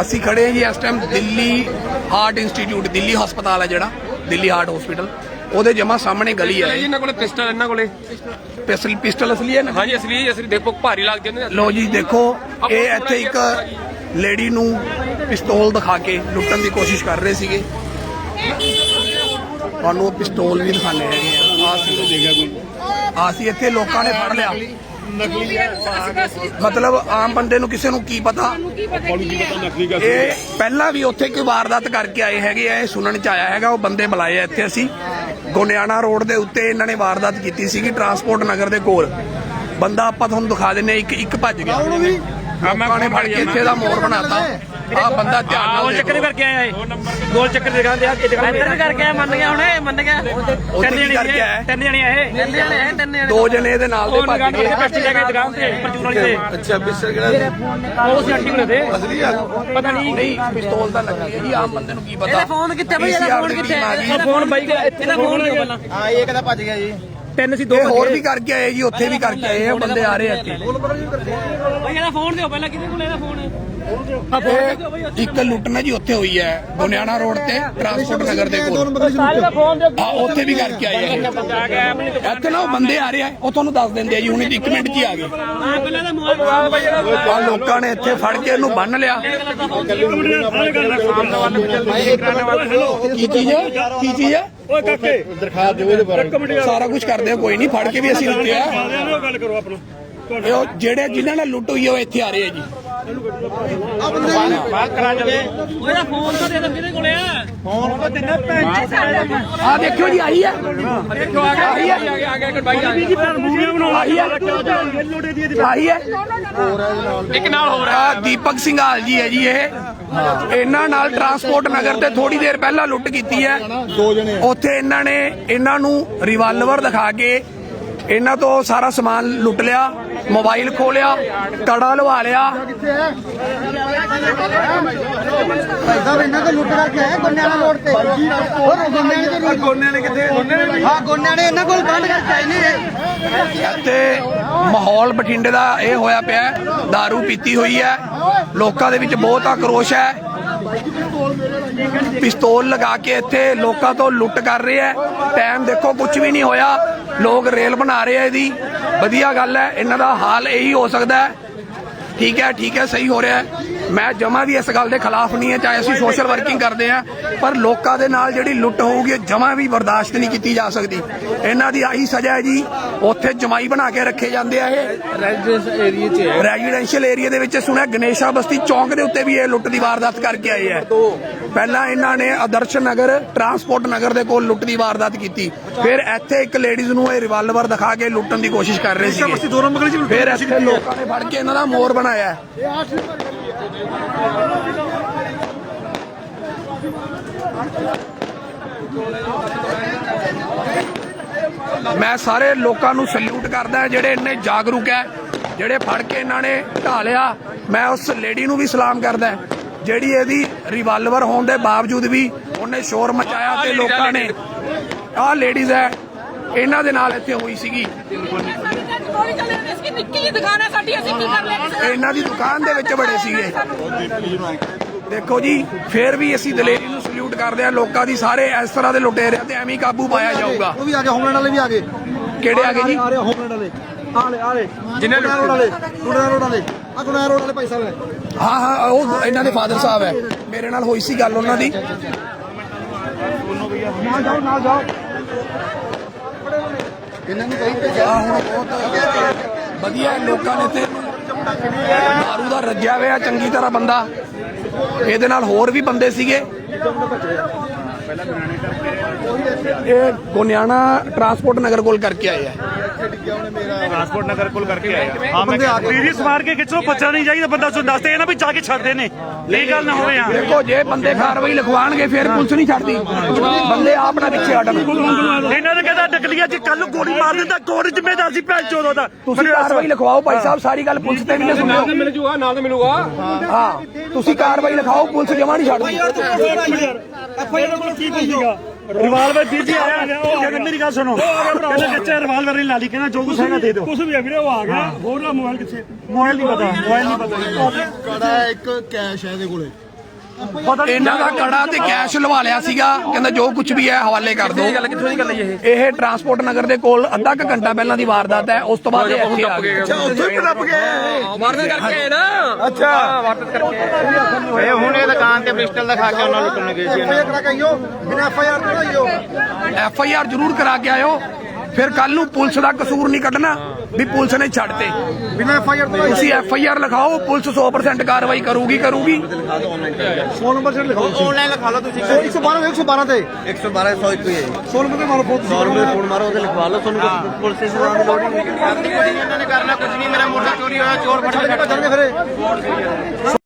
ਅਸੀਂ ਖੜੇ ਹਾਂ ਜੀ ਇਸ time Delhi heart institute Delhi ਹਸਪਤਾਲ ਹੈ ਜਿਹੜਾ ਦਿੱਲੀ ਹਾਰਟ ਹਸਪੀਟਲ ਉਹਦੇ ਜਮਾ ਸਾਹਮਣੇ ਗਲੀ ਹੈ। ਇਹਨਾਂ ਕੋਲੇ ਪਿਸਟਲ ਇਹਨਾਂ ਕੋਲੇ? ਪਿਸਟਲ ਪਿਸਟਲ ਅਸਲੀ ਹੈ ਨਾ? ਹਾਂਜੀ ਅਸਲੀ ਅਸਲੀ ਦੇਖੋ ਭਾਰੀ ਲੱਗ ਜਾਂਦੇ ਲੋ ਜੀ ਦੇਖੋ ਇਹ ਇੱਥੇ ਇੱਕ ਲੇਡੀ ਨੂੰ ਪਿਸਤੌਲ ਦਿਖਾ ਕੇ ਲੁੱਟਣ ਦੀ ਕੋਸ਼ਿਸ਼ ਕਰ ਰਹੇ ਸੀਗੇ। ਤੁਹਾਨੂੰ ਪਿਸਤੌਲ ਵੀ ਦਿਖਾਣੇ ਹੈਗੇ ਆ। ਆਹ ਸੀ। ਆਹ ਸੀ ਇੱਥੇ ਲੋਕਾਂ ਨੇ ਫੜ ਲਿਆ। ਮਤਲਬ ਆਮ ਬੰਦੇ ਨੂੰ ਕਿਸੇ ਨੂੰ ਕੀ ਪਤਾ? ਇਹ ਪਹਿਲਾਂ ਵੀ ਉੱਥੇ ਕੋਈ ਵਾਰਦਾਤ ਕਰਕੇ ਆਏ ਹੈਗੇ ਆ ਇਹ ਸੁਣਨ ਚ ਆਇਆ ਹੈਗਾ ਉਹ ਬੰਦੇ ਬੁਲਾਏ ਆ ਇੱਥੇ ਅਸੀਂ। ਗੋਨਿਆਣਾ ਰੋਡ ਦੇ ਉੱਤੇ ਇਹਨਾਂ ਨੇ ਵਾਰਦਾਤ ਕੀਤੀ ਸੀਗੀ ਟਰਾਂਸਪੋਰਟ ਨਗਰ ਦੇ ਕੋਲ। ਬੰਦਾ ਆਪਾਂ ਤੁਹਾਨੂੰ ਦਿਖਾ ਦਿੰਨੇ ਇੱਕ ਇੱਕ ਭੱਜ ਗਿਆ। ਲੋਕਾਂ ਨੇ ਫੜ ਕੇ ਇੱਥੇ ਦਾ ਮੋੜ ਬਣਾਤਾ? ਆ ਬੰਦਾ ਧਿਆਨ ਨਾਲ ਗੋਲ ਚੱਕਰ। ਕਰਕੇ ਆਇਆ ਏ ਗੋਲ ਚੱਕਰ ਦੀ ਦੁਕਾਨ ਤੇ ਆ ਕੇ ਦੁਕਾਨ ਇੱਧਰ ਵੀ ਕਰਕੇ ਆਇਆ ਮੰਨ ਗਿਆ ਹੁਣ ਇਹ ਮੰਨ ਗਿਆ। ਕੀ ਕਰਕੇ ਆਇਆ? ਤਿੰਨ ਜਣੇ ਆਏ ਤਿੰਨ ਜਣੇ ਆਏ ਤਿੰਨ ਜਣੇ ਦੋ ਜਣੇ ਇਹਦੇ ਨਾਲ ਦੇ ਭੱਜ ਗਏ। ਪੈਸੇ ਲੈ ਕੇ ਦੁਕਾਨ ਤੇ ਪਰਚੂਨ ਵਾਲੀ ਤੇ। ਅੱਛਾ ਪਿਸਟਲ ਕਿਹੜਾ ਉਹ ਸੀ ਆਂਟੀ ਕੋਲੇ ਤੇ? ਅਸਲੀ ਆ ਪਤਾ ਨਹੀਂ। ਨਹੀਂ ਪਿਸਤੌਲ ਤਾਂ ਲੱਗੀ ਹੈ ਜੀ ਆਮ ਬੰਦੇ ਨੂੰ ਕੀ ਪਤਾ? ਫੋਨ ਕਿੱਥੇ ਬਈ? ਇਹਦਾ ਫੋਨ ਦੀ ਕਿੱਥੇ ਆ। ਉਹ ਫੋਨ ਬਾਈ ਦਾ ਇੱਥੇ ਦਾ ਫੋਨ ਦਿਓ ਪਹਿਲਾਂ ਹਾਂ ਇਹ ਕਿਹਦਾ ਭੱਜ ਗਿਆ ਜੀ। ਤਿੰਨ ਸੀ ਦੋ ਇਹ ਹੋਰ ਵੀ ਕਰਕੇ ਆਏ ਜੀ ਉੱਥੇ ਵੀ ਕਰਕੇ ਆਏ ਆ ਬੰਦੇ ਆ ਰਹੇ ਆ ਇੱਥੇ ਬਾਈ ਇਹਦਾ ਫੋਨ ਦਿਓ ਪਹਿਲਾਂ ਕਿਹਦੇ ਕੋਲ ਇਹਦਾ ਫੋਨ ਇਹ ਇੱਕ ਲੁੱਟਣਾ ਜੀ ਉੱਥੇ ਹੋਈ ਹੈ ਗੋਨਿਆਣਾ ਰੋਡ ਤੇ ਟਰਾਂਸਪੋਰਟ ਨਗਰ ਦੇ ਕੋਲ ਆ ਉੱਥੇ ਵੀ ਕਰਕੇ ਆਏ ਆ ਇੱਥੇ ਨਾ ਉਹ ਬੰਦੇ ਆ ਰਹੇ ਆ ਉਹ ਤੁਹਾਨੂੰ ਦੱਸ ਦਿੰਦੇ ਆ ਜੀ ਹੁਣ ਇੱਕ ਮਿੰਟ 'ਚ ਹੀ ਆ ਗਏ ਆ ਲੋਕਾਂ ਨੇ ਇੱਥੇ ਫੜ ਕੇ ਇਹਨੂੰ ਬੰਨ ਲਿਆ ਕੀ ਚੀਜ਼ ਹੈ ਕੀ ਚੀਜ਼ ਹੈ ਓਏ ਕਾਕੇ। ਦਰਖਾਸਤ ਦਿਓ ਇਹਦੇ ਬਾਰੇ। ਸਾਰਾ ਕੁਝ ਕਰਦੇ ਆ ਕੋਈ ਨਹੀਂ ਫੜ ਕੇ ਵੀ ਅਸੀਂ ਦਿੱਤੇ ਆ ਗੱਲ ਕਰੋ ਆਪਣਾ। ਇਹ ਉਹ ਜਿਹੜੇ ਜਿਨ੍ਹਾਂ ਨਾਲ ਲੁੱਟ ਹੋਈ ਆ ਉਹ ਇੱਥੇ ਆ ਰਹੇ ਆ ਜੀ। ਉਹਦਾ ਫੋਨ ਤਾਂ ਦੇ ਦੋ ਕਿਹਦੇ ਕੋਲੇ ਆ। ਆ ਦੇਖਿਓ ਜੀ ਆਈ ਹੈ ਦੇਖੋ ਆ ਗਿਆ ਆ। ਗਿਆ ਆ ਗਿਆ ਇੱਕ ਬਾਈ ਆ ਗਿਆ। ਮੂਵੀਆਂ ਬਣਾਉਣ ਆਈ ਹੈ ਆਈ ਹੈ ਇੱਕ ਨਾਲ ਹੋਰ ਆ ਦੀਪਕ ਸਿੰਘਾਲ ਜੀ ਹੈ ਜੀ ਇਹ। ਇਹਨਾਂ ਨਾਲ ਟਰਾਂਸਪੋਰਟ ਨਗਰ ਤੇ ਥੋੜੀ ਦੇਰ ਪਹਿਲਾਂ ਲੁੱਟ ਕੀਤੀ ਹੈ। ਦੋ ਜਣੇ ਉੱਥੇ ਇਹਨਾਂ ਨੇ ਇਹਨਾਂ ਨੂੰ ਰਿਵਾਲਵਰ ਦਿਖਾ ਕੇ ਇਹਨਾਂ ਤੋਂ ਸਾਰਾ ਸਮਾਨ ਲੁੱਟ ਲਿਆ ਮੋਬਾਈਲ ਖੋਲਿਆ ਕੜਾ ਲਵਾ ਲਿਆ। ਸਾਹਿਬ ਇਹਨਾਂ ਤੋਂ ਲੁੱਟ ਕੇ ਆਏ ਗੋਨਿਆਣਾ ਰੋਡ ਤੇ। ਹੋਰ ਗੋਨਿਆਣੇ ਤੇ ਗੋਨਿਆਣੇ ਨੇ? ਕਿੱਥੇ ਹਾਂ ਗੋਨਿਆਣੇ ਇਹਨਾਂ ਕੋਲ ਬੰਦ ਕਰਕੇ ਆਏ ਨੇ ਤੇ ਮਾਹੌਲ ਬਠਿੰਡੇ ਦਾ ਇਹ ਹੋਇਆ ਪਿਆ ਹੈ। दारू ਪੀਤੀ ਹੋਈ ਹੈ। ਲੋਕਾਂ ਦੇ ਵਿੱਚ ਬਹੁਤ ਆਕਰੋਸ਼ ਹੈ। ਪਿਸਤੌਲ ਲਗਾ ਕੇ ਇੱਥੇ ਲੋਕਾਂ ਤੋਂ ਲੁੱਟ ਕਰ ਰਹੇ ਹੈ। ਟਾਈਮ ਦੇਖੋ ਕੁਝ ਵੀ ਨਹੀਂ ਹੋਇਆ। ਲੋਕ ਰੇਲ ਬਣਾ ਰਹੇ ਆ ਇਹਦੀ। ਵਧੀਆ ਗੱਲ ਹੈ, ਇਹਨਾਂ ਦਾ ਹਾਲ ਇਹੀ ਹੋ ਸਕਦਾ ਹੈ। ਠੀਕ ਹੈ ਠੀਕ ਹੈ, ਸਹੀ ਹੋ ਰਿਹਾ ਮੈਂ ਜਮਾ ਵੀ ਇਸ ਗੱਲ ਦੇ ਖਿਲਾਫ ਨਹੀਂ ਹੈ, ਚਾਹੇ ਅਸੀਂ ਸੋਸ਼ਲ ਵਰਕਿੰਗ ਕਰਦੇ ਆ ਪਰ ਲੋਕਾਂ ਦੇ ਨਾਲ ਜਿਹੜੀ ਲੁੱਟ ਹੋਊਗੀ ਜਮਾ ਵੀ ਬਰਦਾਸ਼ਤ ਨਹੀਂ ਕੀਤੀ ਜਾ ਸਕਦੀ। ਇਹਨਾਂ ਦੀ ਆਹੀ ਸਜ਼ਾ ਹੈ ਜੀ ਉੱਥੇ ਜਮਾਈ ਬਣਾ ਕੇ ਰੱਖੇ ਜਾਂਦੇ ਆ ਇਹ। ਰੈਜ਼ੀਡੈਂਸ ਏਰੀਆ 'ਚ ਹੈ। ਰੈਜ਼ੀਡੈਂਸ਼ੀਅਲ ਏਰੀਆ ਦੇ ਵਿੱਚ ਸੁਣਿਆ ਗਣੇਸ਼ਾ ਬਸਤੀ ਚੌਂਕ ਦੇ ਉੱਤੇ ਵੀ ਇਹ ਲੁੱਟ ਦੀ ਵਾਰਦਾਤ ਕਰਕੇ ਆਏ ਆ। ਪਹਿਲਾਂ ਇਹਨਾਂ ਨੇ ਆਦਰਸ਼ ਨਗਰ ਟਰਾਂਸਪੋਰਟ ਨਗਰ ਦੇ ਕੋਲ ਲੁੱਟ ਦੀ ਵਾਰਦਾਤ ਕੀਤੀ। ਫਿਰ ਇੱਥੇ ਇੱਕ ਲੇਡੀਜ਼ ਨੂੰ ਇਹ ਰਿਵਾਲਵਰ ਦਿਖਾ ਕੇ ਲੁੱਟਣ ਦੀ ਕੋਸ਼ਿਸ਼ ਕਰ ਰਹੇ ਸੀ ਫਿਰ ਇੱਥੇ ਲੋਕਾਂ ਨੇ ਫੜ ਕੇ ਇਹਨਾਂ ਦਾ ਮੋਰ ਬਣਾਇਆ। ਮੈਂ ਸਾਰੇ ਲੋਕਾਂ ਨੂੰ ਸਲੂਟ ਕਰਦਾ ਜਿਹੜੇ ਇੰਨੇ ਜਾਗਰੂਕ ਹੈ ਜਿਹੜੇ ਫੜ ਕੇ ਇਹਨਾਂ ਨੇ ਢਾਲਿਆ ਮੈਂ ਉਸ ਲੇਡੀ ਨੂੰ ਵੀ ਸਲਾਮ ਕਰਦਾ ਜਿਹੜੀ ਇਹਦੀ ਰਿਵਾਲਵਰ ਹੋਣ ਦੇ ਬਾਵਜੂਦ ਵੀ ਉਹਨੇ ਸ਼ੋਰ ਮਚਾਇਆ ਤੇ ਲੋਕਾਂ ਨੇ ਆਹ ਲੇਡੀਜ਼ ਹੈ ਇਹਨਾਂ ਦੇ ਨਾਲ ਇੱਥੇ ਹੋਈ ਸੀਗੀ। ਇਹਨਾਂ ਦੀ ਦੁਕਾਨ ਦੇ ਵਿੱਚ ਬੜੇ ਸੀਗੇ। ਦੇਖੋ ਜੀ ਫੇਰ ਵੀ ਅਸੀਂ ਦਲੇਰੀ ਨੂੰ ਸਲੂਟ ਕਰਦੇ ਆ ਲੋਕਾਂ ਦੀ ਸਾਰੇ ਇਸ ਤਰ੍ਹਾਂ ਦੇ ਲੁਟੇਰਿਆਂ ਤੇ ਐਵੇਂ ਹੀ ਕਾਬੂ ਪਾਇਆ ਜਾਊਗਾ। ਉਹ ਵੀ ਆ ਗਏ ਹੋਮਲੈਂਡ ਵਾਲੇ ਵੀ ਆ ਗਏ। ਕਿਹੜੇ ਆ ਗਏ ਜੀ? ਆ ਰਹੇ ਹੋਮਲੈਂਡ ਵਾਲੇ। ਆ ਲੈ ਆ ਲੈ ਜਿਨ੍ਹਾਂ ਗੁਨਾਹ ਰੋਡ ਵਾਲੇ ਗੁਨਾਹ ਰੋਡ ਵਾਲੇ। ਆ ਗੁਨਾਹ ਰੋਡ ਵਾਲੇ ਭਾਈ ਸਾਹਿਬ ਹੈ ਹਾਂ ਹਾਂ ਉਹ ਇਹਨਾਂ ਦੇ ਫਾਦਰ ਸਾਹਿਬ ਹੈ। ਮੇਰੇ ਨਾਲ ਹੋਈ ਸੀ ਗੱਲ ਉਹਨਾਂ ਦੀ। ਨਾ ਜਾਓ ਨਾ ਜਾਓ। ਇਹਨਾਂ ਨੂੰ ਕਹੀ ਤੇ ਆ ਹੁਣ ਬਹੁਤ ਵਧੀਆ ਲੋਕਾਂ ਨੇ ਤੇ ਦਾਰੂ ਦਾ ਰੱਜਿਆ ਹੋਇਆ ਚੰਗੀ ਤਰ੍ਹਾਂ ਬੰਦਾ। ਇਹਦੇ ਨਾਲ ਹੋਰ ਵੀ ਬੰਦੇ ਸੀਗੇ। 이런생 각. ਇਹ ਗੋਨਿਆਣਾ ਟਰਾਂਸਪੋਰਟ ਨਗਰ ਕੋਲ ਕਰਕੇ ਆਏ ਆ। ਟਰਾਂਸਪੋਰਟ ਨਗਰ ਕੋਲ ਕਰਕੇ ਆਇਆ ਹਾਂ ਬੰਦੇ ਆ ਗਏ ਸੀਰੀਅਸ ਮਾਰ ਕੇ ਖਿੱਚੋ ਪੁੱਛਣਾ ਨਹੀਂ ਚਾਹੀਦਾ ਬੰਦਾ ਸੁਣ ਦੱਸਦੇ ਇਹ ਨਾ ਵੀ ਜਾ ਕੇ ਛੱਡਦੇ ਨੇ। ਇਹ ਗੱਲ ਨਾ ਹੋਵੇ ਆ ਦੇਖੋ ਜੇ ਬੰਦੇ ਕਾਰਵਾਈ ਲਿਖਵਾਣਗੇ ਫਿਰ ਪੁਲਿਸ ਨਹੀਂ ਛੱਡਦੀ। ਬੰਦੇ ਆਪ ਨਾ ਪਿੱਛੇ ਹਟਣ। ਇਹਨਾਂ ਨੇ ਕਹਿੰਦਾ ਡਕਲੀਆ ਜੇ ਕੱਲ ਨੂੰ ਗੋਲੀ ਮਾਰ ਦਿੰਦਾ ਕੌਣ ਜ਼ਿੰਮੇਦਾਰ ਸੀ ਭੈਣ ਚੋਦ ਉਹਦਾ। ਤੁਸੀਂ ਕਾਰਵਾਈ ਲਿਖਵਾਓ ਭਾਈ ਸਾਹਿਬ ਸਾਰੀ ਗੱਲ ਪੁਲਿਸ ਤੇ ਵੀ ਨਾ ਸੁਣਿਓ। ਮਿਲ ਜੂਗਾ ਨਾਲ ਮਿਲੂਗਾ। ਹਾਂ ਤੁਸੀਂ ਕਾਰਵਾਈ ਲਿਖਾਓ ਪੁਲਿਸ ਜਮਾ ਨਹੀਂ ਛੱਡਦੀ। ਐਫਆਈਆਰ ਕੋਲ ਕੀ ਸੀਗਾ? ਰਿਵਾਲਵਰ ਵੀਰ ਜੀ ਆਇਆ ਕਹਿੰਦਾ ਮੇਰੀ ਗੱਲ ਸੁਣੋ। ਕਹਿੰਦਾ ਬੱਚਾ ਰਿਵਾਲਵਰ ਨਹੀਂ ਲਾ ਲਈ ਕਹਿੰਦਾ ਜੋ ਕੁਛ ਹੈਗਾ ਦੇ ਦਿਓ। ਕੁਛ ਵੀ ਹੈ ਵੀਰੇ ਉਹ ਆ ਗਿਆ। ਹੋਰ ਦਾ ਮੋਬਾਈਲ ਕਿੱਥੇ? ਮੋਬਾਈਲ ਨਹੀਂ ਪਤਾ ਮੋਬਾਈਲ ਨਹੀਂ ਪਤਾ। ਕੜਾ ਇੱਕ ਕੈਸ਼ ਹੈ ਇਹਦੇ ਕੋਲੇ। ਇਹਨਾਂ ਦਾ ਕੜਾ ਤੇ ਕੈਸ਼ ਲਵਾ ਲਿਆ ਸੀਗਾ। ਕਹਿੰਦਾ ਜੋ ਕੁਝ ਵੀ ਹੈ ਹਵਾਲੇ ਕਰ ਦਿਓ। ਗੱਲ ਕਿੱਥੋਂ ਦੀ ਗੱਲ ਹੈ ਇਹ? ਇਹ ਟਰਾਂਸਪੋਰਟ ਨਗਰ ਦੇ ਕੋਲ ਅੱਧਾ ਕੁ ਘੰਟਾ ਪਹਿਲਾਂ ਦੀ ਵਾਰਦਾਤ ਹੈ ਉਸ ਤੋਂ ਬਾਅਦ ਇਹ ਇੱਥੇ ਆ ਗਏ। ਉੱਥੇ ਵੀ ਟੱਪ ਗਏ। ਵਾਰਦਾਤ ਕਰਕੇ ਨਾ। ਅੱਛਾ। ਵਾਰਦਾਤ ਕਰਕੇ ਇਹ ਹੁਣ ਇਹ ਦੁਕਾਨ ਤੇ ਪਿਸਟਲ ਦਿਖਾ ਕੇ ਉਹਨਾਂ ਲੁੱਟਣ ਗਏ ਸੀ ਐਫ ਆਈ ਆਰ ਜ਼ਰੂਰ ਕਰਾ ਕੇ ਆਇਓ। ਫਿਰ ਕੱਲ ਨੂੰ ਪੁਲਿਸ ਦਾ ਕਸੂਰ ਨਹੀਂ ਕੱਢਣਾ ਵੀ ਪੁਲਿਸ ਨੇ ਛੱਡਤੇ। ਬਿਨਾਂ ਐਫ ਆਈ ਆਰ ਤੋਂ ਤੁਸੀਂ ਐਫ ਆਈ ਆਰ ਲਿਖਾਓ ਪੁਲਿਸ 100% ਕਾਰਵਾਈ ਕਰੂਗੀ ਕਰੂਗੀ। ਫੋਨ ਨੰਬਰ ਜਿਹੜਾ ਲਿਖਾਓ ਆਨਲਾਈਨ ਲਿਖਾ ਲਓ ਤੁਸੀਂ। 112 112 ਤੇ। 112 100 ਇੱਕ ਹੀ ਹੈ ਫੋਨ ਨੰਬਰ ਤੇ ਮਾਰੋ ਫੋਨ 100 ਰੁਪਏ ਫੋਨ ਮਾਰੋ ਉਹਦੇ ਲਿਖਵਾ ਲਓ ਤੁਹਾਨੂੰ। ਪੁਲਿਸ ਸਟੇਸ਼ਨ ਆਉਣ ਦੀ ਲੋੜ ਨਹੀਂ। ਕਰਨੀ ਕੁਝ ਨਹੀਂ ਇਹਨਾਂ ਨੇ ਕਰਨਾ ਕੁਝ ਨਹੀਂ ਮੇਰਾ ਮੋਟਰ ਚੋਰੀ ਹੋਇਆ ਚੋਰ ਫੜ ਕੇ ਫਿਰ।